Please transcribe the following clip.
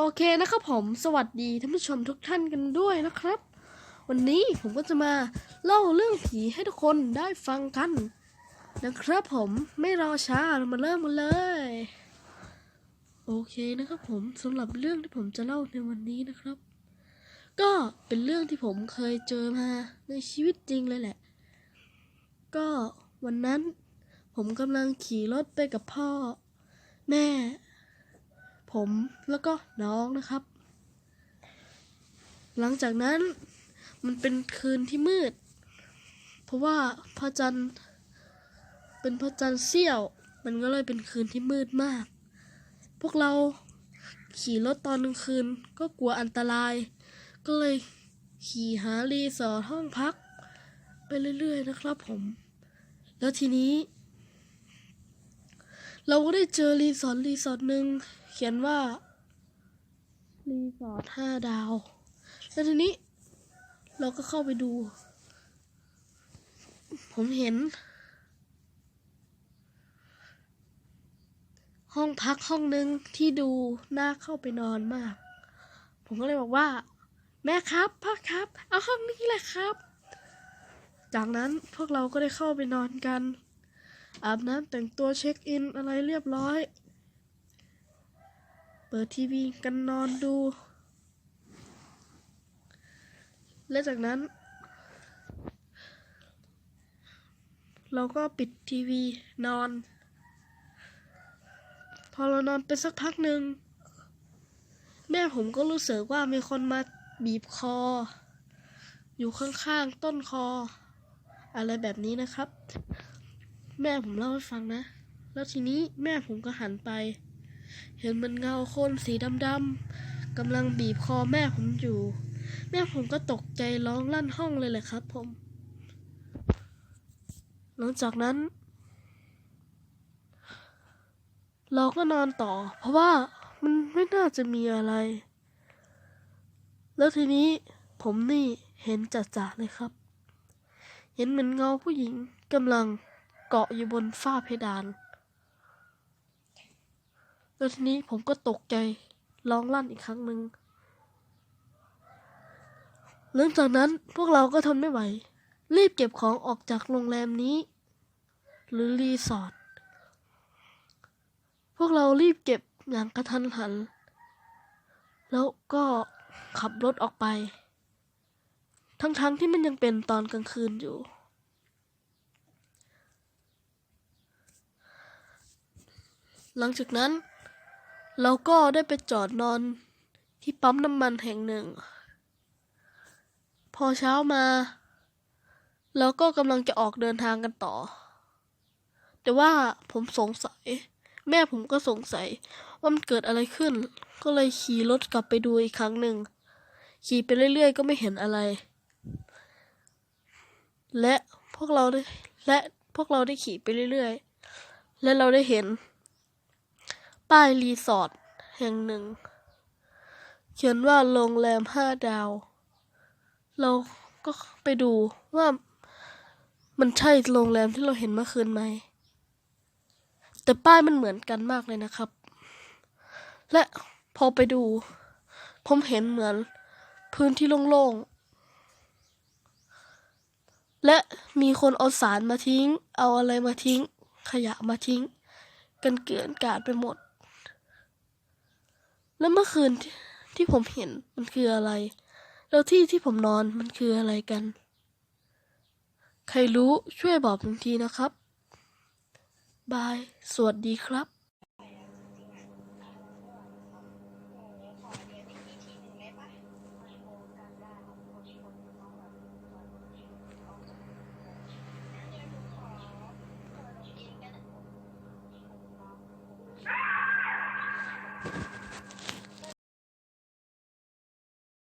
โอเคนะครับผมสวัสดีท่านผู้ชมทุกท่านกันด้วยนะครับ วันนี้ผมก็จะมาเล่าเรื่องผีให้ทุกคนได้ฟังกัน นะครับผมไม่รอช้าเรามาเริ่มกันเลย โอเคนะครับผมสำหรับเรื่องที่ผมจะเล่าในวันนี้นะครับ ก็เป็นเรื่องที่ผมเคยเจอมาในชีวิตจริงเลยแหละ ก็วันนั้นผมกำลังขี่รถไปกับพ่อ แม่ ผมแล้วก็น้องนะครับ หลังจากนั้นมันเป็นคืนที่มืด เพราะว่าพระจันทร์เป็นพระจันทร์เสี้ยว มันก็เลยเป็นคืนที่มืดมาก พวกเราขี่รถตอนกลางคืนก็กลัวอันตราย ก็เลยขี่หารีสอร์ทห้องพัก ไปเรื่อยๆนะครับผม แล้วทีนี้ เราก็ได้เจอรีสอร์ทรีสอร์ทหนึ่ง ขียนว่ารีสอร์ทห้าดาว แล้วทีนี้ เราก็เข้าไปดู ผมเห็น ห้องพักห้องหนึ่งที่ดูน่าเข้าไปนอนมาก ผมก็เลยบอกว่า แม่ครับพ่อครับ เอาห้องนี้แหละครับ จากนั้นพวกเราก็ได้เข้าไปนอนกัน อาบน้ำแต่งตัวเช็คอินอะไรเรียบร้อย เปิดทีวีกันนอนดู และจากนั้น เราก็ปิดทีวีนอน พอเรานอนไปสักพักหนึ่ง แม่ผมก็รู้สึกว่ามีคนมาบีบคอ อยู่ข้างๆต้นคอ อะไรแบบนี้นะครับ แม่ผมเล่าให้ฟังนะ แล้วทีนี้แม่ผมก็หันไป เห็นมันเงาคนสีดำๆกำลังบีบคอแม่ผมอยู่ แม่ผมก็ตกใจร้องลั่นห้องเลยแหละครับ ผม หลังจากนั้น เราก็นอนต่อ เพราะว่ามันไม่น่าจะมีอะไร แล้วทีนี้ผมนี่เห็นจัดๆเลยครับ เห็นเหมือนเงาผู้หญิงกำลังเกาะอยู่บนฝ้าเพดาน แล้วทีนี้ผมก็ตกใจร้องลั่นอีกครั้งหนึ่งหลังจากนั้นพวกเราก็ทนไม่ไหว รีบเก็บของออกจากโรงแรมนี้ หรือรีสอร์ทพวกเรารีบเก็บอย่างกระทันหัน แล้วก็ขับรถออกไป ทั้งๆทที่มันยังเป็นตอนกลางคืนอยู่ หลังจากนั้น เราก็ได้ไปจอดนอนที่ปั๊มน้ำมันแห่งหนึ่ง พอเช้ามาเราก็กำลังจะออกเดินทางกันต่อ แต่ว่าผมสงสัย แม่ผมก็สงสัย ว่ามันเกิดอะไรขึ้น ก็เลยขี่รถกลับไปดูอีกครั้งหนึ่ง ขี่ไปเรื่อยๆ ก็ไม่เห็นอะไร และพวกเราได้และพวกเราได้ขี่ไปเรื่อยๆ และเราได้เห็น ป้ายรีสอร์ทแห่งหนึ่ง เขียนว่าโรงแรมห้าดาว เราก็ไปดูว่ามันใช่โรงแรมที่เราเห็นเมื่อคืนไหม แต่ป้ายมันเหมือนกันมากเลยนะครับ และพอไปดู ผมเห็นเหมือนพื้นที่โล่งๆ และมีคนเอาสารมาทิ้ง เอาอะไรมาทิ้ง ขยะมาทิ้ง กันเกลื่อนกลาดไปหมด แล้วเมื่อคืนที่ที่ผมเห็นมันคืออะไร แล้วที่ที่ผมนอนมันคืออะไรกัน ใครรู้ช่วยบอกผมทีนะครับ บาย สวัสดีครับ